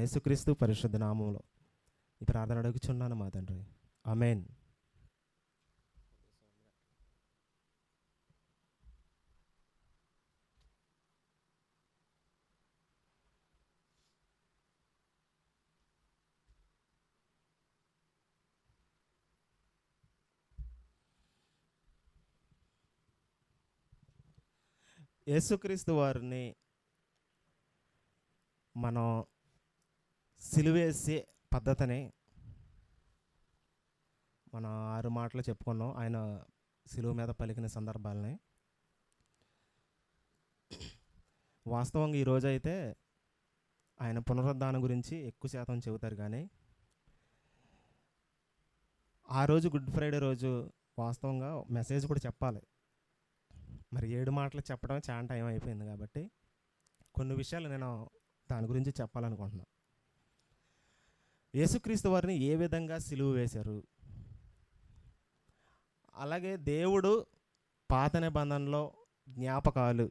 యేసుక్రీస్తు పరిశుద్ధ నామంలో ఈ ప్రార్థన అడుగుచున్నాను మా తండ్రి. అమేన్ యేసుక్రీస్తు వారిని మనం సిలువేసే పద్ధతిని మన ఆరు మాటలు చెప్పుకున్నాం. ఆయన సిలువ మీద పలికిన సందర్భాలని. వాస్తవంగా ఈరోజు అయితే ఆయన పునరుద్ధానం గురించి ఎక్కువ శాతం చెబుతారు కానీ ఆ రోజు గుడ్ ఫ్రైడే రోజు వాస్తవంగా మెసేజ్ కూడా చెప్పాలి. మరి ఏడు మాటలు చెప్పడం చాలా టైం అయిపోయింది కాబట్టి కొన్ని విషయాలు నేను దాని గురించి చెప్పాలనుకుంటున్నాను యేసుక్రీస్తు వారిని ఏ విధంగా సిలువు వేశారు? అలాగే దేవుడు పాత నిబంధనలో జ్ఞాపకాలు.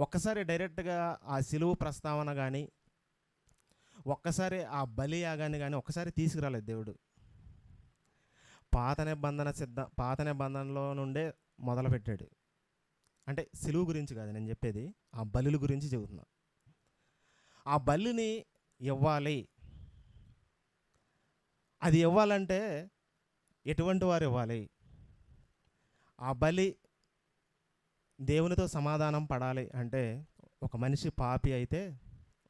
ఒక్కసారి డైరెక్ట్గా ఆ సిలువు ప్రస్తావన కానీ ఒక్కసారి ఆ బలి యాగాన్ని కానీ ఒక్కసారి తీసుకురాలేదు దేవుడు. పాత నిబంధన సిద్ధ పాత నిబంధనలో నుండే మొదలుపెట్టాడు. అంటే సిలువు గురించి కాదు నేను చెప్పేది ఆ బలుల గురించి చెబుతున్నా. ఆ బలిని ఇవ్వాలి. అది ఇవ్వాలంటే ఎటువంటి వారు ఇవ్వాలి? ఆ బలి దేవునితో సమాధానం పడాలి అంటే ఒక మనిషి పాపి అయితే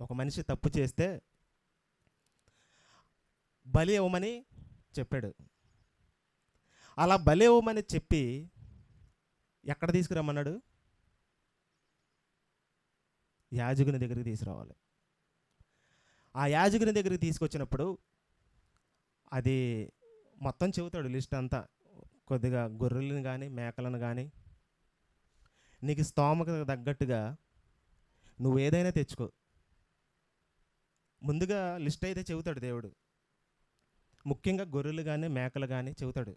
ఒక మనిషి తప్పు చేస్తే బలి ఇవ్వమని చెప్పాడు. అలా బలి ఇవ్వమని చెప్పి ఎక్కడ తీసుకురమ్మన్నాడు? యాజకుని దగ్గరికి తీసుకురావాలి. ఆ యాజకుని దగ్గరికి తీసుకొచ్చినప్పుడు అది మొత్తం చెబుతాడు లిస్ట్ అంతా. కొద్దిగా గొర్రెలను కానీ మేకలను కానీ నీకు స్తోమకు తగ్గట్టుగా నువ్వు ఏదైనా తెచ్చుకో. ముందుగా లిస్ట్ అయితే చెబుతాడు దేవుడు. ముఖ్యంగా గొర్రెలు కానీ మేకలు కానీ చెబుతాడు.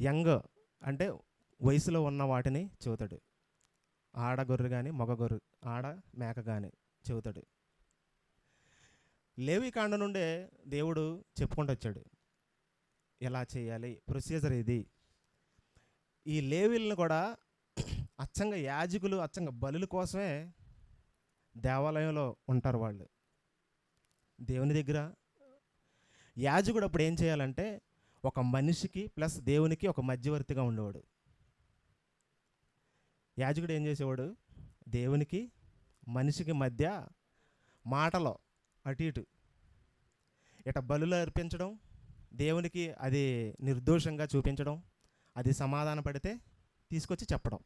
యంగ్ అంటే వయసులో ఉన్న వాటిని చెబుతాడు. ఆడ గొర్రె కానీ మగ గొర్రె ఆడ మేక కానీ చెబుతాడు. లేవి కాండ నుండే దేవుడు చెప్పుకుంటూ వచ్చాడు ఎలా చేయాలి? ప్రొసీజర్ ఇది. ఈ లేవీలను కూడా అచ్చంగా యాజకులు అచ్చంగా బలుల కోసమే దేవాలయంలో ఉంటారు వాళ్ళు. దేవుని దగ్గర యాజకుడు అప్పుడు ఏం చేయాలంటే ఒక మనిషికి ప్లస్ దేవునికి ఒక మధ్యవర్తిగా ఉండేవాడు. యాజకుడు ఏం చేసేవాడు? దేవునికి మనిషికి మధ్య మాటలో అటు ఇటు. ఇట బలులు అర్పించడం దేవునికి అది నిర్దోషంగా చూపించడం అది సమాధాన పడితే తీసుకొచ్చి చెప్పడం.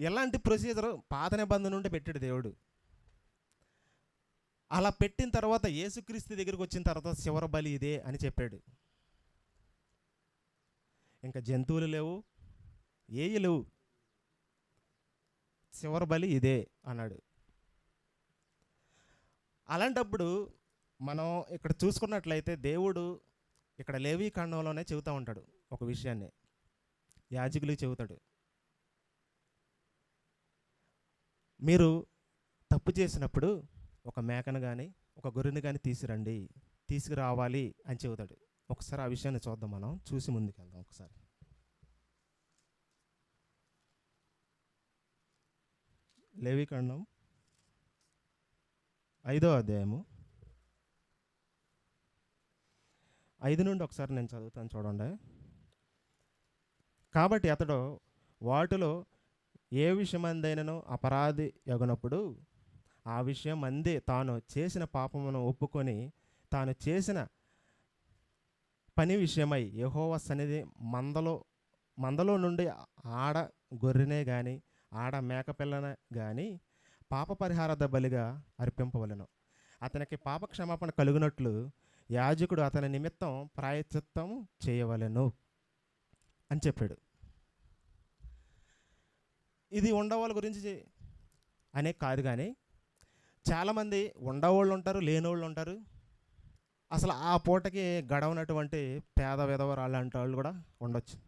ఎలాంటి ప్రొసీజర్? పాత నిబంధన నుండి పెట్టాడు దేవుడు. అలా పెట్టిన తర్వాత యేసుక్రీస్తు దగ్గరికి వచ్చిన తర్వాత శివర బలి ఇదే అని చెప్పాడు. ఇంకా జంతువులు లేవు ఏయి లేవు. చివరి బలి ఇదే అన్నాడు. అలాంటప్పుడు మనం ఇక్కడ చూసుకున్నట్లయితే దేవుడు ఇక్కడ లేవీ కాండంలోనే చెబుతూ ఉంటాడు ఒక విషయాన్ని. యాజకులకు చెబుతాడు. మీరు తప్పు చేసినప్పుడు ఒక మేకను కానీ ఒక గొర్రెను కానీ తీసుకురండి తీసుకురావాలి అని చెబుతాడు. ఒకసారి ఆ విషయాన్ని చూద్దాం మనం. చూసి ముందుకెళ్దాం ఒకసారి. లేవికాండం ఐదో అధ్యాయము. ఐదు నుండి ఒకసారి నేను చదువుతాను చూడండి. కాబట్టి అతడు వాటిలో ఏ విషయమందైనను అపరాధి ఎగనప్పుడు ఆ విషయం అందే తాను చేసిన పాపమును ఒప్పుకొని తాను చేసిన పని విషయమై యెహోవా సన్నిధి మందలో మందలో నుండి ఆడ గొర్రెనే కానీ ఆడ మేకపిల్లనే కానీ పాప పరిహార బలిగా అర్పింపవలెను. అతనికి పాప క్షమాపణ కలుగునట్లు యాజకుడు అతని నిమిత్తం ప్రాయచిత్తం చేయవలెను అని చెప్పాడు. ఇది ఉండవాళ్ళ గురించి అనే కాదు కానీ చాలామంది ఉండవాళ్ళు ఉంటారు లేనివాళ్ళు ఉంటారు. అసలు ఆ పూటకి గడవనటువంటి పేద విధవరాలు లాంటి వాళ్ళు కూడా ఉండొచ్చు.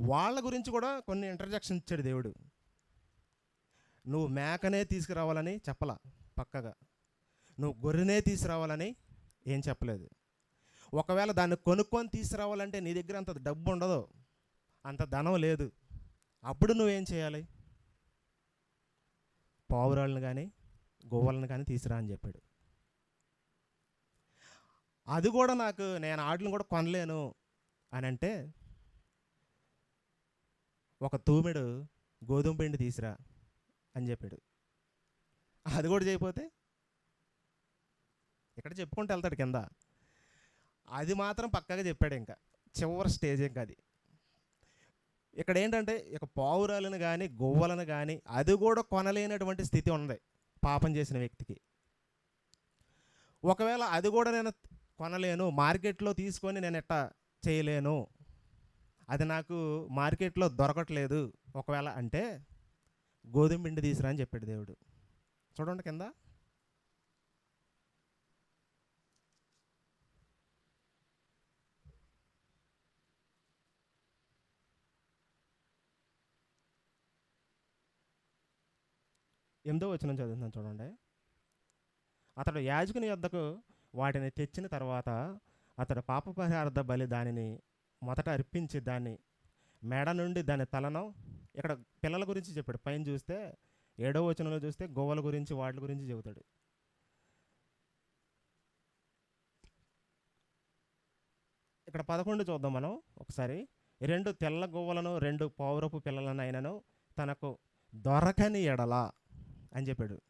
వాళ్ళ గురించి కూడా కొన్ని ఇంటర్జెక్షన్ ఇచ్చాడు దేవుడు. నువ్వు మేకనే తీసుకురావాలని చెప్పలా పక్కగా. నువ్వు గొర్రెనే తీసుకురావాలని ఏం చెప్పలేదు. ఒకవేళ దాన్ని కొనుక్కొని తీసుకురావాలంటే నీ దగ్గర అంత డబ్బు ఉండదు. అంత ధనం లేదు. అప్పుడు నువ్వేం చేయాలి? పావురాలను కానీ గోవలను కానీ తీసుకురా అని చెప్పాడు. అది కూడా నాకు నేను ఆటలను కూడా కొనలేను అని అంటే ఒక తూమెడు గోధుమ పిండి తీసిరా అని చెప్పాడు. అది కూడా చేయకపోతే ఇక్కడ చెప్పుకుంటూ వెళ్తాడు కింద. అది మాత్రం పక్కగా చెప్పాడు ఇంకా. చివరి స్టేజ్ ఇంకా అది. ఇక్కడ ఏంటంటే ఇక పావురాలను కానీ గొవ్వలను కానీ అది కూడా కొనలేనటువంటి స్థితి ఉంది పాపం చేసిన వ్యక్తికి. ఒకవేళ అది కూడా నేను కొనలేను మార్కెట్లో తీసుకొని నేను ఎట్టా చేయలేను అది నాకు మార్కెట్లో దొరకట్లేదు ఒకవేళ అంటే గోధుమ పిండి తీసురా అని చెప్పాడు దేవుడు. చూడండి కింద. ఎనిమిదో వచ్చిన చదువుతున్నాను చూడండి. అతడు యాజకుని యొద్దకు వాటిని తెచ్చిన తర్వాత అతడు పాప పరిహార్థ బలి దానిని మొదట అర్పించి దాన్ని మెడ నుండి దాని తలను ఇక్కడ పిల్లల గురించి చెప్పాడు. పైన చూస్తే ఏడో వచనంలో చూస్తే గోవల గురించి వాటి గురించి చెబుతాడు. ఇక్కడ పదకొండు చూద్దాం మనం ఒకసారి. రెండు తెల్ల గోవలను రెండు పౌరపు పిల్లలను అయినను తనకు దొరకని ఎడలా అని చెప్పాడు.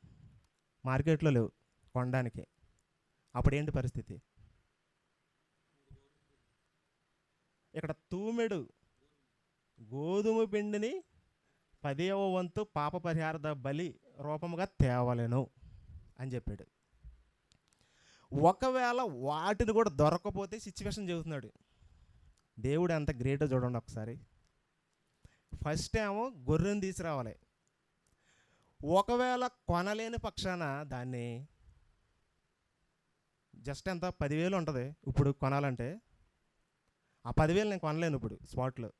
మార్కెట్లో లేవు కొనడానికి. అప్పుడేంటి పరిస్థితి? ఇక్కడ తూమెడు గోధుమ పిండిని పదేవ వంతు పాప పరిహారద బలి రూపముగా తేవలేను అని చెప్పాడు. ఒకవేళ వాటిని కూడా దొరకపోతే సిచ్యువేషన్ చెబుతున్నాడు. దేవుడు ఎంత గ్రేటో చూడండి ఒకసారి. ఫస్ట్ ఏమో గొర్రెను తీసుకురావాలి. ఒకవేళ కొనలేని పక్షాన దాన్ని జస్ట్ ఎంత? పదివేలు ఉంటుంది. ఇప్పుడు కొనాలంటే ఆ పదివేలు నేను కొనలేను ఇప్పుడు స్పాట్లో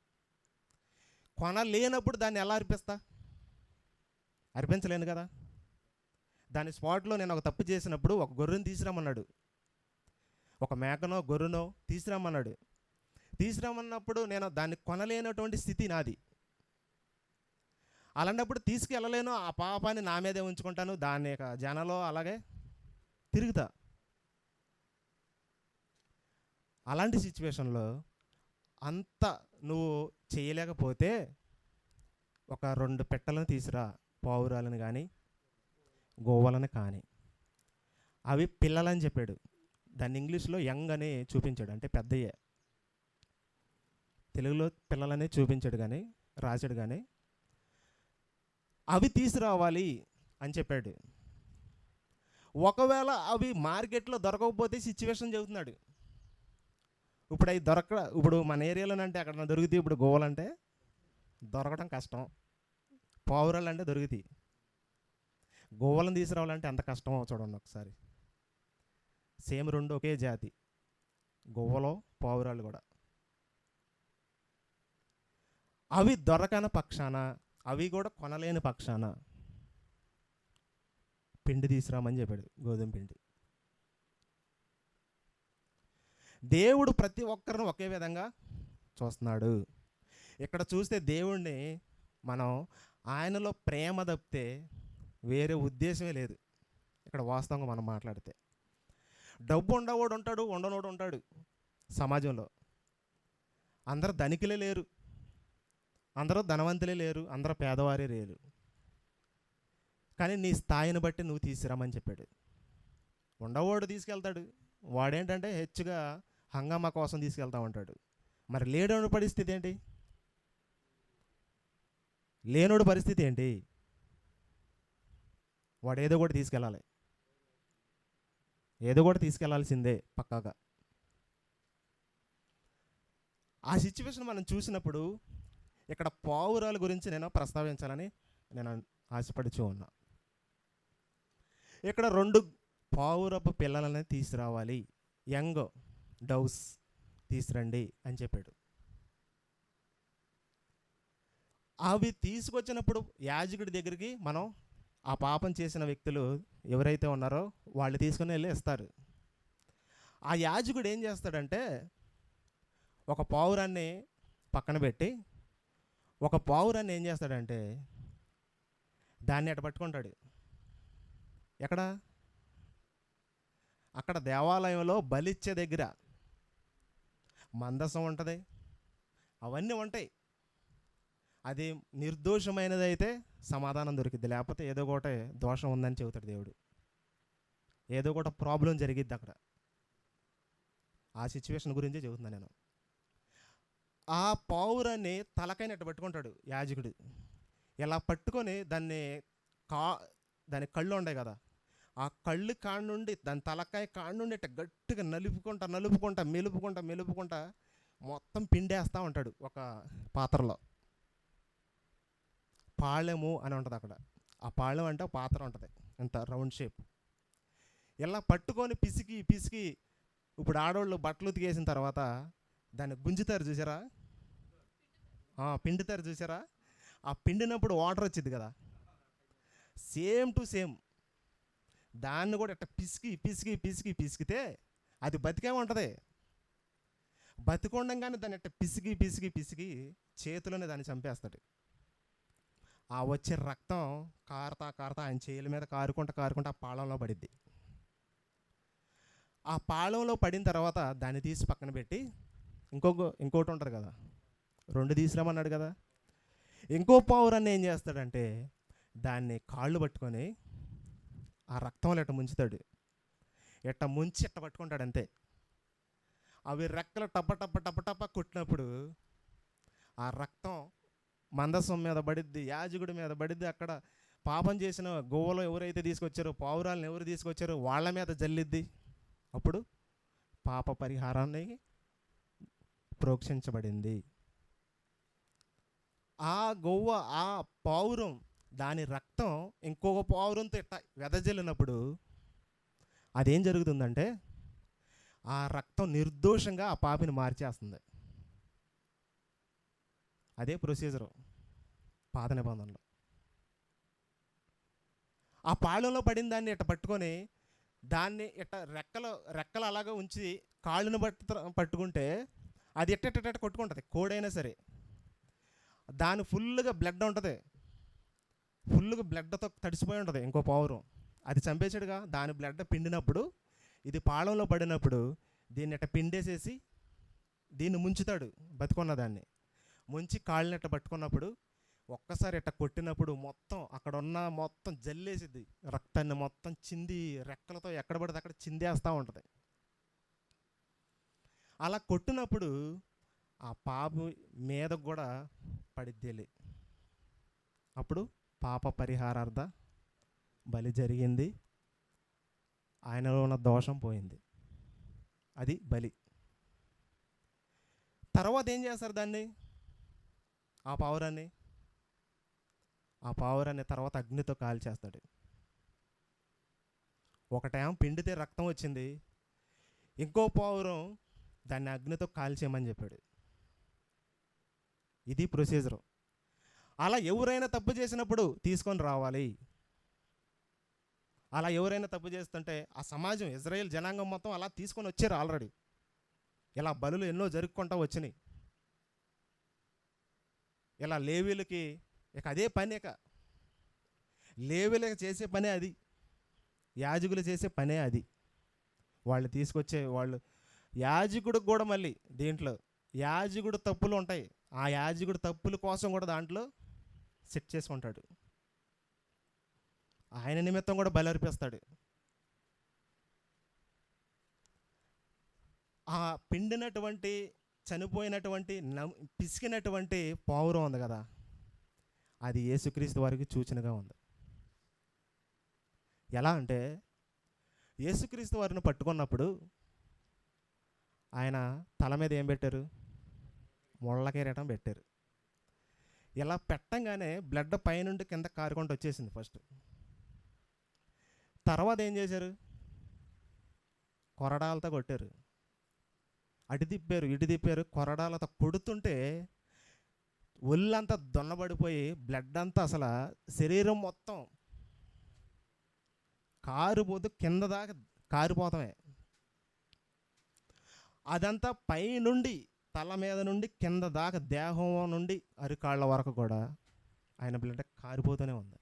కొనలేనప్పుడు దాన్ని ఎలా అర్పిస్తా? అర్పించలేను కదా. దాని స్పాట్లో నేను ఒక తప్పు చేసినప్పుడు ఒక గొర్రెను తీసుకురమ్మన్నాడు. ఒక మేకనో గొర్రెనో తీసుకురమ్మన్నాడు. తీసుకురమ్మన్నప్పుడు నేను దాన్ని కొనలేనటువంటి స్థితి నాది. అలాంటప్పుడు తీసుకెళ్ళలేను ఆ పాపాన్ని నా మీదే ఉంచుకుంటాను దాని యొక్క జనలో అలాగే తిరుగుతా. అలాంటి సిచ్యువేషన్లో అంత నువ్వు చేయలేకపోతే ఒక రెండు పెట్టలను తీసురా పావురాలను కానీ గోవలను కానీ. అవి పిల్లలని చెప్పాడు. దాన్ని ఇంగ్లీష్లో యంగ్ అని చూపించాడు అంటే పెద్దయ్యే. తెలుగులో పిల్లలనే చూపించాడు కానీ రాశాడు కానీ అవి తీసుకురావాలి అని చెప్పాడు. ఒకవేళ అవి మార్కెట్లో దొరకకపోతే సిచ్యువేషన్ చెబుతున్నాడు. ఇప్పుడు అవి దొరక ఇప్పుడు మన ఏరియాలోనంటే అక్కడ దొరుకుతాయి ఇప్పుడు గోవాలంటే దొరకడం కష్టం. పావురాలు అంటే దొరుకుతాయి గోవాలను తీసుకురావాలంటే ఎంత కష్టమో చూడండి ఒకసారి. సేమ్ రెండు ఒకే జాతి. గోవలో పావురాలు కూడా. అవి దొరకని పక్షాన అవి కూడా కొనలేని పక్షాన పిండి తీసుకురామని చెప్పాడు గోధుమ పిండి. దేవుడు ప్రతి ఒక్కరిని ఒకే విధంగా చూస్తున్నాడు. ఇక్కడ చూస్తే దేవుణ్ణి మనం ఆయనలో ప్రేమ తప్పితే వేరే ఉద్దేశమే లేదు. ఇక్కడ వాస్తవంగా మనం మాట్లాడితే. డబ్బు ఉండవాడు ఉంటాడు ఉండనోడు ఉంటాడు సమాజంలో. అందరూ ధనికులే లేరు. అందరూ ధనవంతులే లేరు అందరూ పేదవారే లేరు. కానీ నీ స్థాయిని బట్టి నువ్వు తీసుకురామని చెప్పాడు. ఉండవాడు తీసుకెళ్తాడు. వాడేంటంటే హెచ్చుగా హంగామా కోసం తీసుకెళ్తా ఉంటాడు. మరి లేడోడి పరిస్థితి ఏంటి? లేనోడి పరిస్థితి ఏంటి? వాడు ఏదో కూడా తీసుకెళ్ళాలి. ఏదో కూడా తీసుకెళ్ళాల్సిందే పక్కాగా. ఆ సిచ్యువేషన్ మనం చూసినప్పుడు ఇక్కడ పావురాల గురించి నేను ప్రస్తావించాలని నేను ఆశపడుచు ఉన్నా. ఇక్కడ రెండు పావురపు పిల్లలని తీసుకురావాలి. యంగ్ డౌస్ తీసురండి అని చెప్పాడు. అవి తీసుకొచ్చినప్పుడు యాజకుడి దగ్గరికి మనం ఆ పాపం చేసిన వ్యక్తులు ఎవరైతే ఉన్నారో వాళ్ళు తీసుకుని వెళ్ళి ఇస్తారు. ఆ యాజకుడు ఏం చేస్తాడంటే ఒక పావురాన్ని పక్కన పెట్టి ఒక పావురాన్ని ఏం చేస్తాడంటే దాన్ని ఎట పట్టుకుంటాడు. ఎక్కడ? అక్కడ దేవాలయంలో బలిచ్చే దగ్గర మందసం ఉంటుంది. అవన్నీ ఉంటాయి. అది నిర్దోషమైనది అయితే సమాధానం దొరికిద్ది. లేకపోతే ఏదో ఒకటి దోషం ఉందని చెబుతాడు దేవుడు. ఏదో ఒకటి ప్రాబ్లం జరిగిద్ది అక్కడ. ఆ సిచ్యువేషన్ గురించి చెబుతున్నాను నేను. ఆ పావురాన్ని తలకైనట్టు పట్టుకుంటాడు యాజకుడు. ఇలా పట్టుకొని దాన్ని కా దాని కళ్ళు ఉన్నాయి కదా ఆ కళ్ళు కాడ నుండి దాని తలకాయ కాణనుండి ఇట్ట గట్టిగా నలుపుకుంటా నలుపుకుంటా మెలుపుకుంటా మెలుపుకుంటా మొత్తం పిండేస్తూ ఉంటాడు ఒక పాత్రలో. పాళెము అని ఉంటుంది అక్కడ. ఆ పాళెం అంటే ఒక పాత్ర ఉంటుంది. ఇంత రౌండ్ షేప్. ఇలా పట్టుకొని పిసికి పిసికి ఇప్పుడు ఆడవాళ్ళు బట్టలు ఉతికేసిన తర్వాత దాన్ని గుంజుతారు చూసారా? పిండుతారు చూసారా? ఆ పిండినప్పుడు వాటర్ వచ్చింది కదా. సేమ్ టు సేమ్ దాన్ని కూడా ఇట్ట పిసికి పిసికి పిసికి పిసికితే అది బతికే ఉంటుంది. బతికొండంగానే దాన్ని ఇట్ట పిసికి పిసికి పిసికి చేతిలోనే దాన్ని చంపేస్తాడు ఆ వచ్చే రక్తం కారుతా కారుతా ఆయన చేతుల మీద కారుకుంటా కారుకుంటా ఆ పాళంలో పడిద్ది. ఆ పాళంలో పడిన తర్వాత దాన్ని తీసి పక్కన పెట్టి ఇంకొక ఇంకోటి ఉంటారు కదా రెండు తీసిరామన్నాడు కదా. ఇంకో పావురాన్ని ఏం చేస్తాడంటే దాన్ని కాళ్ళు పట్టుకొని ఆ రక్తంలో ఎట్ట ముంచుతాడు? ఎట్ట ముంచి ఇట్ట పట్టుకుంటాడు అంతే. అవి రెక్కలు టప్ప టప్ప టప్ప టప్ప కొట్టినప్పుడు ఆ రక్తం మందసం మీద పడిద్ది యాజకుడి మీద పడిద్ది. అక్కడ పాపం చేసిన గోవలో ఎవరైతే తీసుకొచ్చారో పావురాలను ఎవరు తీసుకొచ్చారో వాళ్ళ మీద జల్లిద్ది. అప్పుడు పాప పరిహారాన్ని ప్రోక్షించబడింది. ఆ గొవ్వ ఆ పావురం దాని రక్తం ఇంకొక పావురంతో ఇట్ట వెదజల్లినప్పుడు అదేం జరుగుతుందంటే ఆ రక్తం నిర్దోషంగా ఆ పాపిని మార్చేస్తుంది. అదే ప్రొసీజరు పాత నిబంధనలో. ఆ పాళంలో పడిన దాన్ని ఇట్ట పట్టుకొని దాన్ని ఇట్ట రెక్కలు రెక్కలు అలాగా ఉంచి కాళ్ళను పట్టు పట్టుకుంటే అది ఎట్ట ఎట్ట కొట్టుకుంటుంది. కోడైనా సరే. దాని ఫుల్గా బ్లడ్ ఉంటుంది. ఫుల్గా బ్లడ్తో తడిసిపోయి ఉంటుంది ఇంకో పావురం అది చంపేసాడుగా దాని బ్లడ్ పిండినప్పుడు ఇది పాళంలో పడినప్పుడు దీన్ని ఇట్ట పిండేసేసి దీన్ని ముంచుతాడు బతుకున్న దాన్ని ముంచి కాళ్ళని ఇట్ట పట్టుకున్నప్పుడు ఒక్కసారి ఇట్ట కొట్టినప్పుడు మొత్తం అక్కడ ఉన్న మొత్తం జల్లేసిద్ది. రక్తాన్ని మొత్తం చింది రెక్కలతో ఎక్కడ పడితే అక్కడ చిందేస్తూ ఉంటుంది. అలా కొట్టినప్పుడు ఆ పాపు మీద కూడా పడిద్దేలి అప్పుడు పాప పరిహారార్థ బలి జరిగింది. ఆయనలో ఉన్న దోషం పోయింది. అది బలి. తర్వాత ఏం చేస్తారు దాన్ని? ఆ పావురాన్ని? ఆ పావురాన్ని తర్వాత అగ్నితో కాల్చేస్తాడు. ఒకటేమో పిండితే రక్తం వచ్చింది. ఇంకో పావురం దాన్ని అగ్నితో కాల్చేయమని చెప్పాడు. ఇది ప్రొసీజరు అలా ఎవరైనా తప్పు చేసినప్పుడు తీసుకొని రావాలి. అలా ఎవరైనా తప్పు చేస్తుంటే ఆ సమాజం ఇజ్రాయెల్ జనాంగం మొత్తం అలా తీసుకొని వచ్చారు ఆల్రెడీ. ఇలా బలులు ఎన్నో జరుపుకుంటా వచ్చినాయి. ఇలా లేవీలకి ఇక అదే పని ఇక. లేవీలకి చేసే పనే అది. యాజకులు చేసే పనే అది. వాళ్ళు తీసుకొచ్చే వాళ్ళు యాజకుడికి కూడా మళ్ళీ దీంట్లో యాజకుడు తప్పులు ఉంటాయి. ఆ యాజకుడు తప్పుల కోసం కూడా దాంట్లో సెట్ చేసుకుంటాడు ఆయన నిమిత్తం కూడా బలర్పిస్తాడు ఆ పిండినటువంటి చనిపోయినటువంటి నమ్- పిసికినటువంటి పావురం ఉంది కదా అది యేసుక్రీస్తు వారికి సూచనగా ఉంది. ఎలా అంటే యేసుక్రీస్తు వారిని పట్టుకున్నప్పుడు ఆయన తల మీద ఏం పెట్టారు? ముళ్ళ కిరీటం పెట్టారు. ఇలా పెట్టంగానే బ్లడ్ పైనుండి కింద కారుకుంటూ వచ్చేసింది ఫస్ట్. తర్వాత ఏం చేశారు? కొరడాలతో కొట్టారు. అటు తిప్పారు ఇటు తిప్పారు. కొరడాలతో కొడుతుంటే ఒళ్ళంతా దొన్నబడిపోయి బ్లడ్ అంతా అసలు శరీరం మొత్తం కారుపోతూ కింద దాకా కారిపోతామే. అదంతా పైనుండి తల మీద నుండి కింద దాకా దేహం నుండి అరికాళ్ళ వరకు కూడా ఆయన బ్లడ్ కారిపోతూనే ఉంది.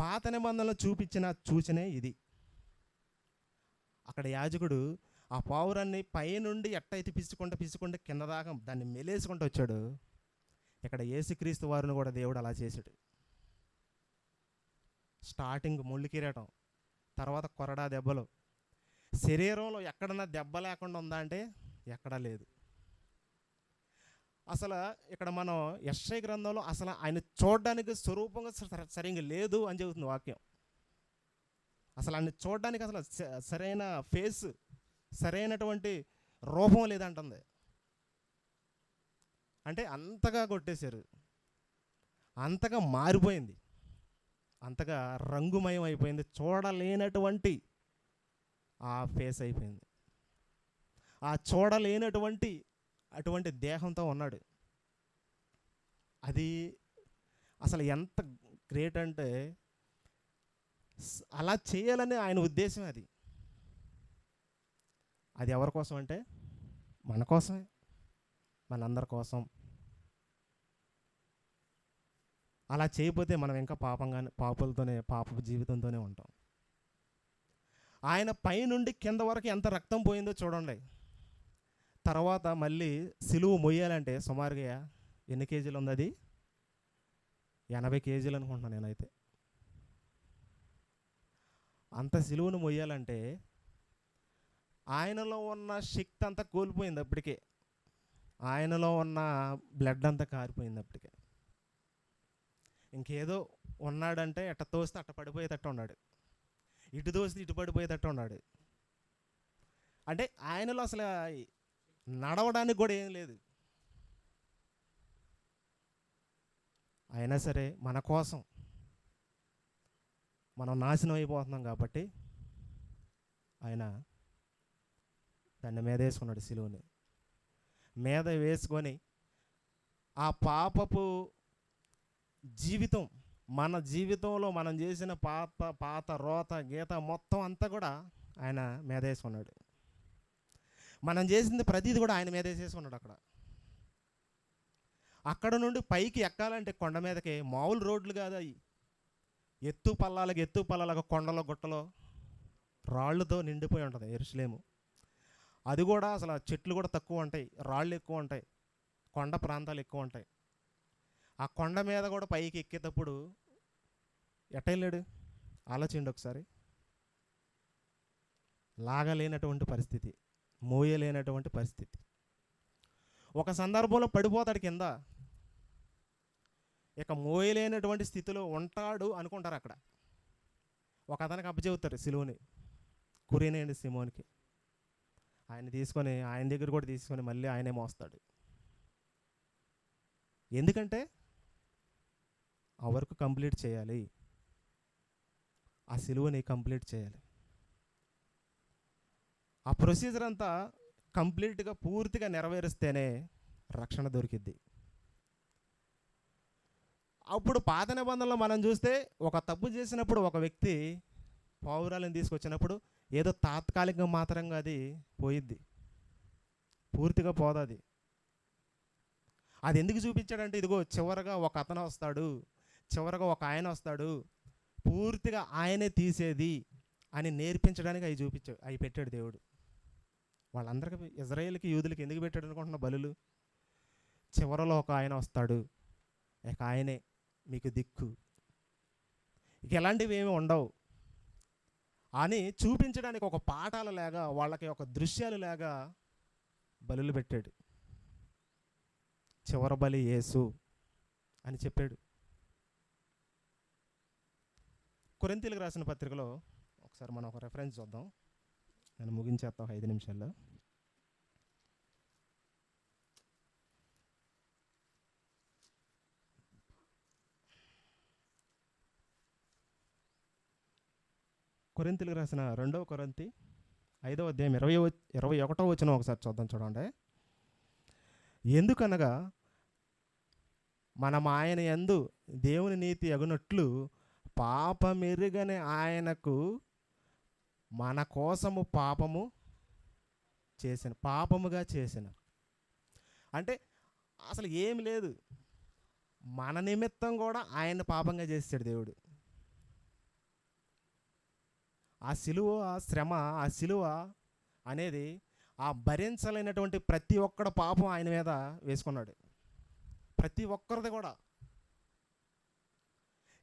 పాత నిబంధనలు చూపించిన సూచనే ఇది. అక్కడ యాజకుడు ఆ పావురాన్ని పైనుండి ఎట్టయితే పిసుకుంటే పిసుకుంటే కింద దాకా దాన్ని మెలేసుకుంటూ వచ్చాడు. ఇక్కడ ఏసుక్రీస్తు వారిని కూడా దేవుడు అలా చేశాడు. స్టార్టింగ్ ముళ్ళు కిరీటం తర్వాత కొరడా దెబ్బలు. శరీరంలో ఎక్కడన్నా దెబ్బ లేకుండా ఉందా అంటే ఎక్కడా లేదు. అసలు ఇక్కడ మనం యశ్ఐ గ్రంథంలో అసలు ఆయన చూడడానికి స్వరూపంగా సరిగ్గా లేదు అని చెబుతుంది వాక్యం. అసలు ఆయన చూడడానికి అసలు సరైన ఫేస్ సరైనటువంటి రూపం లేదంటుంది. అంటే అంతగా కొట్టేశారు. అంతగా మారిపోయింది. అంతగా రంగుమయం అయిపోయింది చూడలేనటువంటి ఆ ఫేస్ అయిపోయింది. ఆ చూడలేనటువంటి అటువంటి దేహంతో ఉన్నాడు. అది అసలు ఎంత గ్రేట్ అంటే అలా చేయాలని ఆయన ఉద్దేశం అది. అది ఎవరి కోసం అంటే మన కోసమే మనందరి కోసం. అలా చేయకపోతే మనం ఇంకా పాపంగానే పాపులతోనే పాప జీవితంతోనే ఉంటాం. ఆయన పైనుండి కింద వరకు ఎంత రక్తం పోయిందో చూడండి. తర్వాత మళ్ళీ సిలువు మొయ్యాలంటే సుమారుగా ఎన్ని కేజీలు ఉంది అది? ఎనభై కేజీలు అనుకుంటున్నాను నేనైతే. అంత సిలువును మొయ్యాలంటే ఆయనలో ఉన్న శక్తి అంతా కోల్పోయింది అప్పటికే. ఆయనలో ఉన్న బ్లడ్ అంతా కారిపోయింది అప్పటికే. ఇంకేదో ఉన్నాడంటే ఎట్ట తోస్తే అట్ట పడిపోయేటట్టు ఉన్నాడు. ఇటు దోస్తే ఇటు పడిపోయేటట్టు ఉన్నాడు. అంటే ఆయనలో అసలు నడవడానికి కూడా ఏం లేదు. అయినా సరే మన కోసం మనం నాశనం అయిపోతున్నాం కాబట్టి ఆయన దాన్ని మీద వేసుకున్నాడు సిలువని. మీద వేసుకొని ఆ పాపపు జీవితం మన జీవితంలో మనం చేసిన పాత పాత రోత గీత మొత్తం అంతా కూడా ఆయన మీద వేసుకున్నాడు. మనం చేసింది ప్రతిది కూడా ఆయన మీద వేసేసుకున్నాడు అక్కడ. అక్కడ నుండి పైకి ఎక్కాలంటే కొండ మీదకి మామూలు రోడ్లు కాదు అవి. ఎత్తు పల్లాలకు ఎత్తు పల్లాలకు కొండలో గుట్టలో రాళ్ళతో నిండిపోయి ఉంటుంది ఎరుసలేము. అది కూడా అసలు చెట్లు కూడా తక్కువ ఉంటాయి రాళ్ళు ఎక్కువ ఉంటాయి కొండ ప్రాంతాలు ఎక్కువ ఉంటాయి. ఆ కొండ మీద కూడా పైకి ఎక్కేటప్పుడు ఎటెళ్ళాడు? వెళ్ళాడు ఆలోచిండి ఒకసారి. లాగలేనటువంటి పరిస్థితి. మోయలేనటువంటి పరిస్థితి. ఒక సందర్భంలో పడిపోతాడు కింద. ఇక మోయలేనటువంటి స్థితిలో ఉంటాడు అనుకుంటారు అక్కడ. ఒక అతనికి అప్పచెబుతారు సిలువని కురినేయండి సిమోనికి. ఆయన తీసుకొని ఆయన దగ్గర కూడా తీసుకొని మళ్ళీ ఆయనే మోస్తాడు. ఎందుకంటే ఆ వర్క్ కంప్లీట్ చేయాలి. ఆ సిలువని కంప్లీట్ చేయాలి. ఆ ప్రొసీజర్ అంతా కంప్లీట్గా పూర్తిగా నెరవేరిస్తేనే రక్షణ దొరికిద్ది. అప్పుడు పాత నిబంధనలు మనం చూస్తే ఒక తప్పు చేసినప్పుడు ఒక వ్యక్తి పావురాలను తీసుకొచ్చినప్పుడు ఏదో తాత్కాలికంగా మాత్రంగా అది పోయిద్ది. పూర్తిగా పోదది అది. ఎందుకు చూపించాడంటే ఇదిగో చివరగా ఒక అతను వస్తాడు చివరగా ఒక ఆయన వస్తాడు పూర్తిగా ఆయనే తీసేది అని నేర్పించడానికి అవి చూపించాడు అవి పెట్టాడు దేవుడు. వాళ్ళందరికీ ఇజ్రాయేల్కి యూదులకి ఎందుకు పెట్టాడు అనుకుంటున్న బలులు? చివరలో ఒక ఆయన వస్తాడు. ఇక ఆయనే మీకు దిక్కు. ఇక ఎలాంటివి ఏమి ఉండవు. అని చూపించడానికి ఒక పాఠాలు లేగా వాళ్ళకి ఒక దృశ్యాలు లేగా బలులు పెట్టాడు. చివర బలి యేసు అని చెప్పాడు. కొరింతీలకు రాసిన పత్రికలో ఒకసారి మనం ఒక రెఫరెన్స్ చూద్దాం. నేను ముగించేస్తా ఒక ఐదు నిమిషాల్లో. కొరింతీలకు రాసిన రెండవ కొరంతి ఐదవ అధ్యాయం ఇరవై ఇరవై ఒకటో వచ్చిన ఒకసారి చూద్దాం చూడండి. ఎందుకనగా మనం ఆయన యందు దేవుని నీతి అగునట్లు పాపమెరుగని ఆయనకు మన కోసము పాపము చేసిన పాపముగా చేసిన. అంటే అసలు ఏం లేదు. మన నిమిత్తం కూడా ఆయన పాపంగా చేస్తాడు దేవుడు. ఆ సిలువ ఆ శ్రమ ఆ సిలువ అనేది ఆ భరించలేనటువంటి ప్రతి ఒక్కడు పాపం ఆయన మీద వేసుకున్నాడు. ప్రతి ఒక్కరిది కూడా.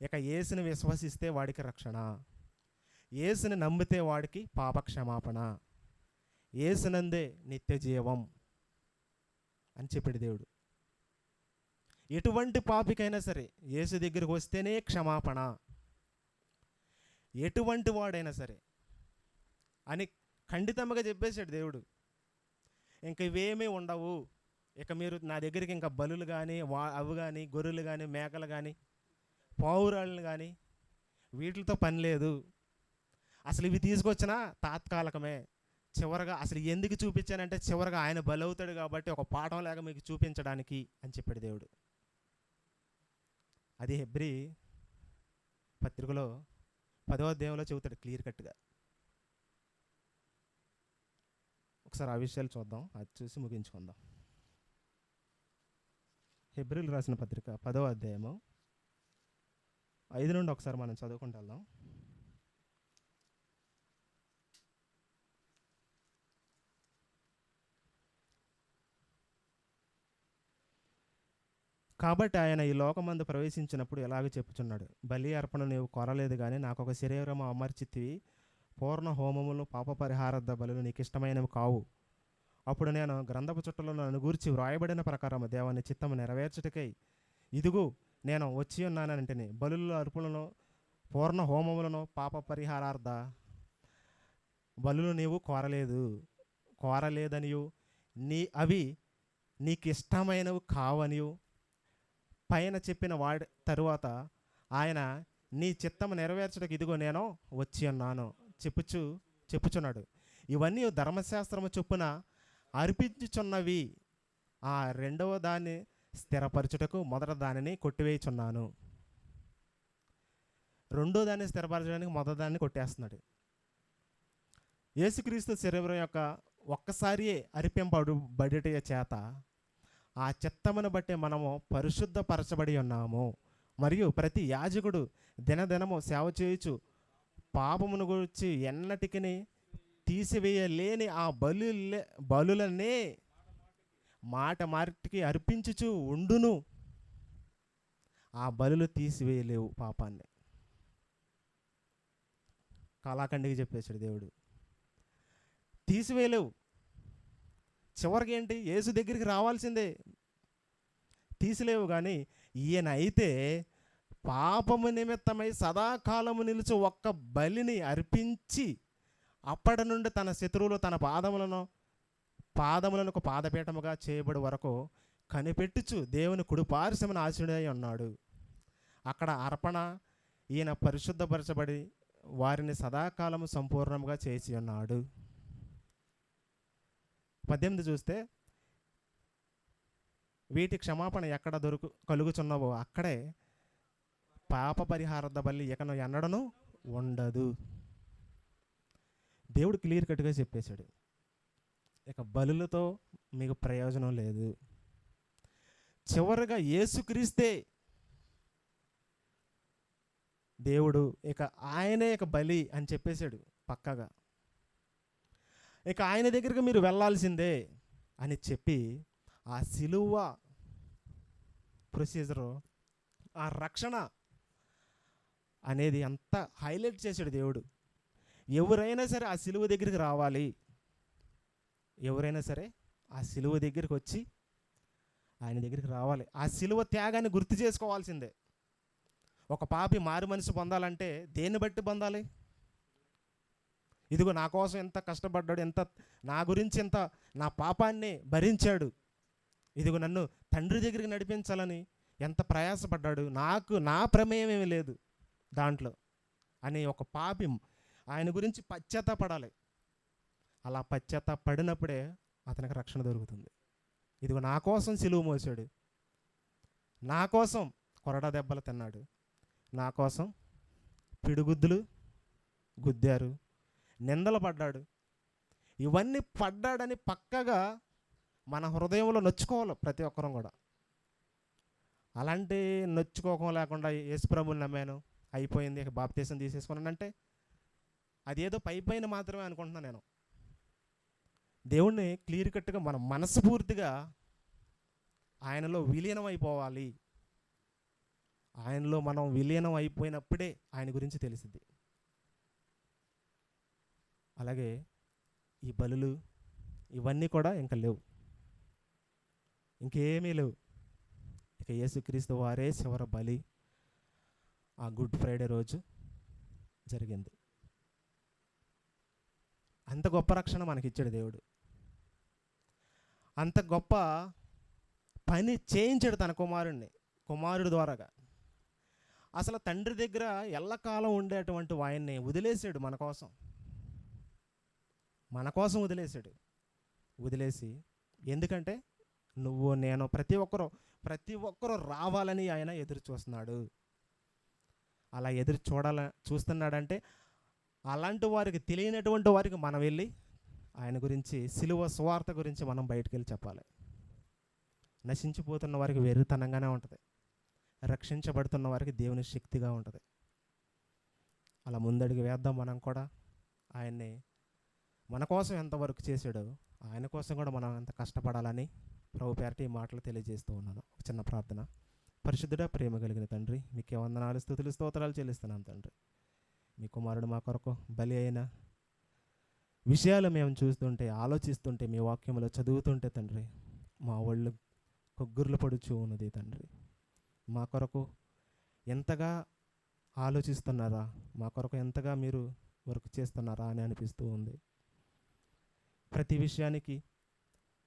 ఇక ఏసుని విశ్వసిస్తే వాడికి రక్షణ. ఏసుని నమ్మితే వాడికి పాప క్షమాపణ నిత్య జీవం అని చెప్పాడు దేవుడు. ఎటువంటి పాపికైనా సరే యేసు దగ్గరికి వస్తేనే క్షమాపణ. ఎటువంటి వాడైనా సరే అని ఖండితంగా చెప్పేశాడు దేవుడు. ఇంక ఇవేమీ ఉండవు. ఇక మీరు నా దగ్గరికి ఇంకా బలులు కానీ వా అవి కానీ గొర్రెలు కానీ మేకలు కానీ పావురాళ్ళు కానీ వీటితో పని లేదు. అసలు ఇవి తీసుకొచ్చినా తాత్కాలికమే. చివరగా అసలు ఎందుకు చూపించానంటే చివరగా ఆయన బలవుతాడు కాబట్టి ఒక పాఠం లేక మీకు చూపించడానికి అని చెప్పాడు దేవుడు. అది హెబ్రి పత్రికలో పదవ అధ్యాయంలో చెబుతాడు క్లియర్ కట్గా. ఒకసారి ఆ విషయాలు చూద్దాం అది చూసి ముగించుకుందాం. హెబ్రిల్ రాసిన పత్రిక పదవ అధ్యాయము ఐదు నుండి ఒకసారి మనం చదువుకుంటూ వెళ్దాం. కాబట్టి ఆయన ఈ లోకమందు ప్రవేశించినప్పుడు ఎలాగ చెప్పుచున్నాడు. బలి అర్పణ నీవు కొరలేదు కానీ నాకు ఒక శరీరం అమర్చితివి. పూర్ణ హోమములు పాప పరిహారద బలులు నీకు ఇష్టమైనవి కావు. అప్పుడు నేను గ్రంథపు చుట్టలో నన్ను గూర్చి వ్రాయబడిన ప్రకారం దేవుని చిత్తము నెరవేర్చుటకై ఇదిగో నేను వచ్చి ఉన్నానంటేనే బలుల అర్పులను పూర్ణ హోమములను పాప పరిహారార్థ బలులు నీవు కోరలేదు. కోరలేదనియు. నీ అవి నీకు ఇష్టమైనవి కావనియు. పైన చెప్పిన వాడి తరువాత ఆయన నీ చిత్తము నెరవేర్చడానికి ఇదిగో నేను వచ్చి ఉన్నాను. చెప్పుచు చెప్పుచున్నాడు. ఇవన్నీ ధర్మశాస్త్రము చొప్పున అర్పించుచున్నవి. ఆ రెండవ దాన్ని స్థిరపరచుటకు మొదట దానిని కొట్టివేయుచున్నాను. రెండో దాన్ని స్థిరపరచడానికి మొదటి దాన్ని కొట్టేస్తున్నాడు. యేసుక్రీస్తు శరీరం యొక్క ఒక్కసారి అరిపింపడు చేత ఆ చిత్తమును బట్టి మనము పరిశుద్ధపరచబడి ఉన్నాము. మరియు ప్రతి యాజకుడు దినదినము సేవ చేయుచు పాపమును గురించి ఎన్నటికి తీసివేయలేని ఆ బలు బలులనే మాట మాటికి అర్పించుచు ఉండును. ఆ బలులు తీసివేయలేవు పాపాన్ని. కళాఖండికి చెప్పేశాడు దేవుడు. తీసివేయలేవు. చివరికి ఏంటి? యేసు దగ్గరికి రావాల్సిందే. తీసిలేవు కానీ ఈయన అయితే పాపము నిమిత్తమై సదాకాలము నిలిచి ఒక్క బలిని అర్పించి అప్పటి నుండి తన శత్రువులు తన పాదములను పాదములను ఒక పాదపీఠముగా చేయబడి వరకు కనిపెట్టుచు దేవుని కుడిపార్శ్వమున ఆశుడై ఉన్నాడు. అక్కడ అర్పణ ఈయన పరిశుద్ధపరచబడి వారిని సదాకాలము సంపూర్ణంగా చేసి ఉన్నాడు. పద్దెనిమిది చూస్తే వీటి క్షమాపణ ఎక్కడ దొరుకు కలుగుచున్నావో అక్కడే పాప పరిహారద బల్లి ఎకను ఎన్నడను ఉండదు. దేవుడు క్లియర్ కట్గా చెప్పేశాడు. ఇక బలులతో మీకు ప్రయోజనం లేదు. చివరిగా ఏసుక్రీస్తే దేవుడు ఇక ఆయనే ఇక బలి అని చెప్పేశాడు పక్కగా. ఇక ఆయన దగ్గరికి మీరు వెళ్ళాల్సిందే అని చెప్పి ఆ సిలువ ప్రొసీజరు ఆ రక్షణ అనేది అంత హైలైట్ చేశాడు దేవుడు. ఎవరైనా సరే ఆ సిలువ దగ్గరికి రావాలి. ఎవరైనా సరే ఆ సిలువ దగ్గరికి వచ్చి ఆయన దగ్గరికి రావాలి. ఆ సిలువ త్యాగాన్ని గుర్తు చేసుకోవాల్సిందే. ఒక పాపి మారు మనసు పొందాలంటే దేన్ని బట్టి పొందాలి? ఇదిగో నా కోసం ఎంత కష్టపడ్డాడు ఎంత నా గురించి ఎంత నా పాపాన్ని భరించాడు. ఇదిగో నన్ను తండ్రి దగ్గరికి నడిపించాలని ఎంత ప్రయాసపడ్డాడు. నాకు నా ప్రమేయం ఏమీ లేదు దాంట్లో అని ఒక పాపి ఆయన గురించి పశ్చాత్తాపడాలి. అలా పశ్చాత్తాపడినప్పుడే అతనికి రక్షణ దొరుకుతుంది. ఇదిగో నా కోసం సిలువు మోసాడు. నా కోసం కొరడా దెబ్బలు తిన్నాడు. నా కోసం పిడుగుద్దులు గుద్దారు. నిందలు పడ్డాడు. ఇవన్నీ పడ్డాడని పక్కగా మన హృదయంలో నొచ్చుకోవాలి ప్రతి ఒక్కరం కూడా. అలాంటి నొచ్చుకోకం లేకుండా యేసుప్రభుని నమ్మాను. అయిపోయింది. బాప్తీసం తీసేసుకున్నాను. అంటే అదేదో పై పైన మాత్రమే అనుకుంటున్నాను నేను. దేవుణ్ణి క్లియర్ కట్గా మన మనస్ఫూర్తిగా ఆయనలో విలీనం అయిపోవాలి. ఆయనలో మనం విలీనం అయిపోయినప్పుడే ఆయన గురించి తెలిసింది అలాగే ఈ బలులు ఇవన్నీ కూడా ఇంకా లేవు. ఇంకేమీ లేవు. ఇక యేసుక్రీస్తు వారే చివర బలి ఆ గుడ్ ఫ్రైడే రోజు జరిగింది. అంత గొప్ప రక్షణ మనకిచ్చాడు దేవుడు. అంత గొప్ప పని చేయించాడు తన కుమారుణ్ణి కుమారుడు ద్వారాగా. అసలు తండ్రి దగ్గర ఎల్లకాలం ఉండేటువంటి వాయన్ని వదిలేసాడు మన కోసం. మన కోసం వదిలేసాడు వదిలేసి ఎందుకంటే నువ్వు నేను ప్రతి ఒక్కరూ ప్రతి ఒక్కరూ రావాలని ఆయన ఎదురు చూస్తున్నాడు. అలా ఎదురు చూడాల చూస్తున్నాడంటే అలాంటి వారికి తెలియనటువంటి వారికి మనం వెళ్ళి ఆయన గురించి సిలువ స్వార్థ గురించి మనం బయటకు వెళ్ళి చెప్పాలి. నశించిపోతున్న వారికి వెర్రితనంగానే ఉంటుంది. రక్షించబడుతున్న వారికి దేవుని శక్తిగా ఉంటుంది. అలా ముందడుగు వేద్దాం మనం కూడా. ఆయన్ని మన కోసం ఎంతవరకు చేశాడో ఆయన కోసం కూడా మనం ఎంత కష్టపడాలని ప్రభు పేరటి మాటలు తెలియజేస్తూ ఉన్నాను. ఒక చిన్న ప్రార్థన. పరిశుద్ధుడా ప్రేమ కలిగిన తండ్రి మీకే వందనాలు స్థుతులు స్తోత్రాలు చెల్లిస్తున్నాను తండ్రి. మీ కుమారుడు మా కొరకు బలి అయిన విషయాలు మేము చూస్తుంటే ఆలోచిస్తుంటే మీ వాక్యంలో చదువుతుంటే తండ్రి మా ఒళ్ళు కొగ్గుర్లు పడుచు ఉన్నది తండ్రి. మా కొరకు ఎంతగా ఆలోచిస్తున్నారా మా కొరకు ఎంతగా మీరు వర్క్ చేస్తున్నారా అని అనిపిస్తూ ఉంది. ప్రతి విషయానికి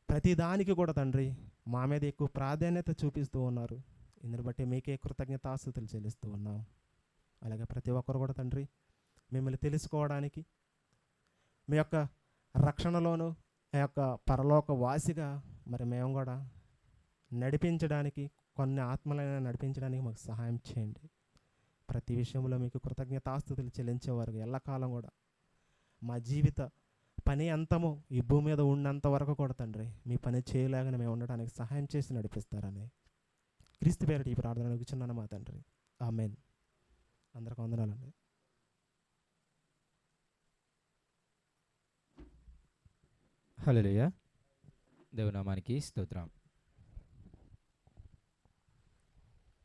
ప్రతి దానికి కూడా తండ్రి మా మీద ఎక్కువ ప్రాధాన్యత చూపిస్తూ ఉన్నారు. ఇందుని బట్టి మీకే కృతజ్ఞతాస్థుతులు చెల్లిస్తూ ఉన్నాం. అలాగే ప్రతి ఒక్కరు కూడా తండ్రి మిమ్మల్ని తెలుసుకోవడానికి మీ యొక్క రక్షణలోను ఆ యొక్క పరలోక వాసిగా మరి మేము కూడా నడిపించడానికి కొన్ని ఆత్మలైనా నడిపించడానికి మాకు సహాయం చేయండి. ప్రతి విషయంలో మీకు కృతజ్ఞతాస్థుతులు చెల్లించేవారు ఎల్లకాలం కూడా. మా జీవిత పని అంతము ఈ భూమి మీద ఉన్నంత వరకు కూడా తండ్రి మీ పని చేయలేగానే మేము ఉండడానికి సహాయం చేసి నడిపిస్తారని క్రీస్తు పేరటి ఈ ప్రార్థన అడుగుచున్నాను మా తండ్రి. ఆమెన్. అందరికి వందనాలండి. హలోయ దేవునామానికి స్తోత్రం.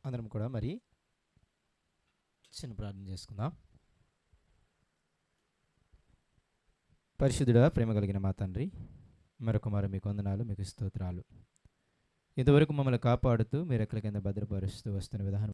అందరం కూడా మరి చిన్న ప్రార్థన చేసుకుందాం. పరిశుద్ధుడా ప్రేమ కలిగిన మా తండ్రి మరొక మరో మీకు వందనాలు మీకు స్తోత్రాలు. ఇంతవరకు మమ్మల్ని కాపాడుతూ మీరు ఎక్కడికైనా కింద భద్రపరుస్తూ వస్తున్న విధానం